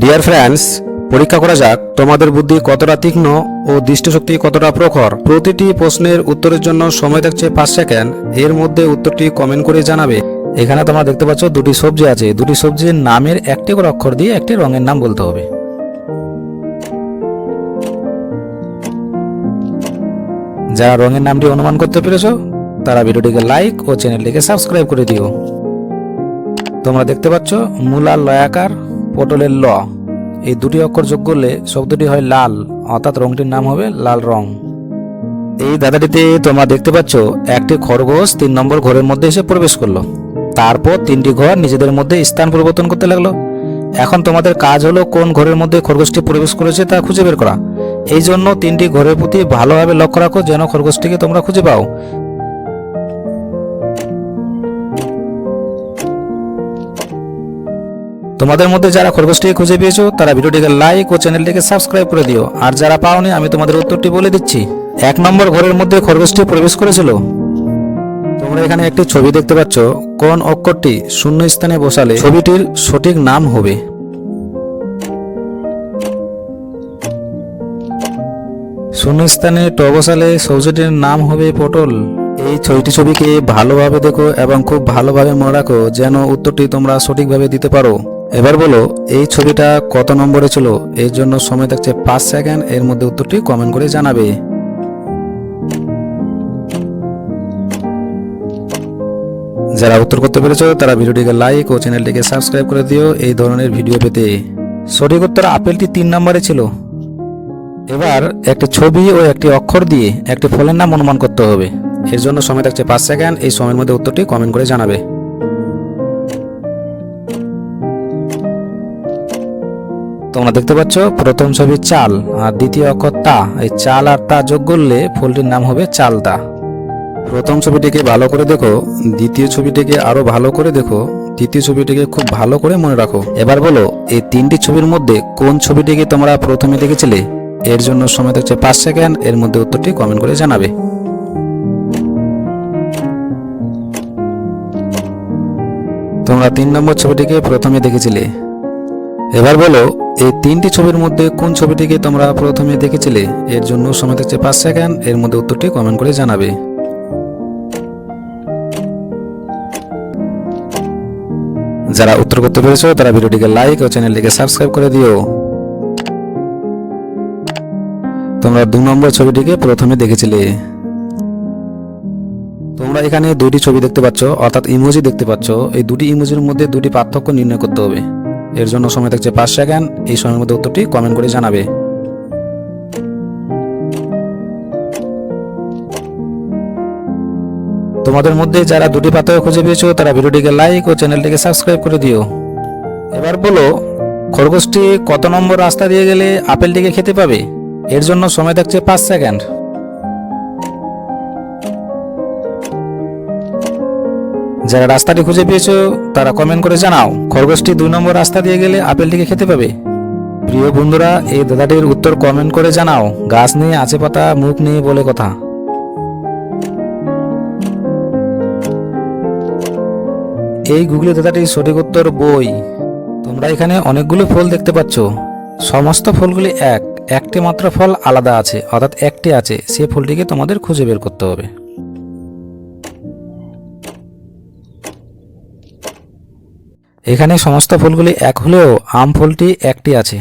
Dear friends পরীক্ষা করা যাক, তোমাদের বুদ্ধি কতটা তীক্ষ্ণ ও দৃষ্টিশক্তি কতটা প্রখর? প্রতিটি প্রশ্নের উত্তরের জন্য সময় থাকছে পাঁচ সেকেন্ড। এর মধ্যে উত্তরটি কমেন্ট করে জানাবে। এখানে তোমরা দেখতে পাচ্ছ দুটি সবজি আছে। দুটি সবজির নামের একটি করে অক্ষর দিয়ে একটি রঙের নাম বলতে হবে। যারা রঙের নামটি অনুমান করতে পেরেছ, তারা ভিডিওটিকে লাইক ও চ্যানেলটিকে সাবস্ক্রাইব করে দিও। তোমরা দেখতে পাচ্ছ, মূলার লয়াকার পটলের ল। এই দুটি অক্ষর যোগ করলে শব্দটি হয় লাল, অর্থাৎ রংটির নাম হবে লাল রং। এই দাদাটিতে তোমরা দেখতে পাচ্ছ, একটি খরগোশ তিন নম্বর ঘরের মধ্যে এসে প্রবেশ করল। তারপর তিনটি ঘর নিজেদের মধ্যে স্থান পরিবর্তন করতে লাগল। এখন তোমাদের কাজ হলো কোন ঘরের মধ্যে খরগোশটি প্রবেশ করেছে তা খুঁজে বের করা। এই জন্য তিনটি ঘরের প্রতি ভালোভাবে লক্ষ্য রাখো যেন খরগোশটিকে তোমরা খুঁজে পাও। তোমাদের মধ্যে যারা খরগোশটিকে খুঁজে পেয়েছ, তারা ভিডিওটিকে লাইক ও চ্যানেলটিকে সাবস্ক্রাইব করে দিও। আর যারা পাওনি, আমি তোমাদের উত্তরটি বলে দিচ্ছি। এক নম্বর ঘরের মধ্যে খরগোশটি প্রবেশ করেছিল। তোমরা এখানে একটি ছবি দেখতে পাচ্ছ। কোন অক্ষরটি শূন্য স্থানে বসালে ছবিটির সঠিক নাম হবে। শূন্য স্থানে ট বসালে সবজিটির নাম হবে পটল। এই ছয়টি ছবিকে ভালোভাবে দেখো এবং খুব ভালোভাবে মনে রাখো যেন উত্তরটি তোমরা সঠিকভাবে দিতে পারো। এবার বলো, এই ছবিটা কত নম্বরে ছিল? এর জন্য সময় থাকছে পাঁচ সেকেন্ড, এর মধ্যে উত্তরটি কমেন্ট করে জানাবে। যারা উত্তর করতে পেরেছ, তারা ভিডিওটিকে লাইক ও চ্যানেলটিকে সাবস্ক্রাইব করে দিও এই ধরনের ভিডিও পেতে। সঠিক উত্তর আপেলটি তিন নম্বরে ছিল। এবার একটি ছবি ও একটি অক্ষর দিয়ে একটি ফলের নাম অনুমান করতে হবে। এর জন্য সময় থাকছে পাঁচ সেকেন্ড, এই সময়ের মধ্যে উত্তরটি কমেন্ট করে জানাবে। তোমরা দেখতে পাচ্ছ, প্রথম ছবি চাল, আর দ্বিতীয় অক্ষর তা। এই চাল আর তা যোগ করলে ফুলটির নাম হবে চালতা। প্রথম ছবিটিকে ভালো করে দেখো, দ্বিতীয় ছবিটিকে আরও ভালো করে দেখো, তৃতীয় ছবিটিকে খুব ভালো করে মনে রাখো। এবার বলো, এই তিনটি ছবির মধ্যে কোন ছবিটিকে তোমরা প্রথমে দেখেছিলে? এর জন্য সময় থাকছে পাঁচ সেকেন্ড, এর মধ্যে উত্তরটি কমেন্ট করে জানাবে। তোমরা তিন নম্বর ছবিটিকে প্রথমে দেখেছিলে। এবার বলো, এই তিনটি ছবির মধ্যে কোন ছবিটিকে তোমরা প্রথমে দেখেছিলে? এর জন্য সময় থাকছে পাঁচ সেকেন্ড। এর মধ্যে উত্তরটি কমেন্ট করে জানাবে। যারা উত্তর করতে পেরেছ, তারা ভিডিওটিকে লাইক ও চ্যানেলটিকে সাবস্ক্রাইব করে দিও। তোমরা দু নম্বর ছবিটিকে প্রথমে দেখেছিলে। তোমরা এখানে দুটি ছবি দেখতে পাচ্ছ, অর্থাৎ ইমোজি দেখতে পাচ্ছ। এই দুটি ইমোজির মধ্যে দুটি পার্থক্য নির্ণয় করতে হবে। এর জন্য সময় থাকছে পাঁচ সেকেন্ড। এই সময়ের মধ্যে উত্তরটি কমেন্ট করে জানাবে। তোমাদের মধ্যে যারা দুটি পাথর খুঁজে পেয়েছ, তারা ভিডিওটিকে লাইক ও চ্যানেলটিকে সাবস্ক্রাইব করে দিও। এবার বলো, খরগোশটি কত নম্বর রাস্তা দিয়ে গেলে আপেলটিকে খেতে পাবে? এর জন্য সময় থাকছে পাঁচ সেকেন্ড। যারা রাস্তাটি খুঁজে পেয়েছ, তারা কমেন্ট করে জানাও। খরগোশটি দুই নম্বর রাস্তা দিয়ে গেলে আপেলটিকে খেতে পাবে। প্রিয় বন্ধুরা, এই দাদাটির উত্তর কমেন্ট করে জানাও। গাছ নিয়ে আছে পাতা, মুখ নিয়ে বলে কথা। এই গুগলি দাদাটির সঠিক উত্তর বই। তোমরা এখানে অনেকগুলো ফল দেখতে পাচ্ছ। সমস্ত ফলগুলি এক। একটি মাত্র ফল আলাদা আছে, অর্থাৎ একটি আছে। সে ফলটিকে তোমাদের খুঁজে বের করতে হবে। এখানে সমস্ত ফুলগুলি এক হলেও আম ফুলটি একটি আছে।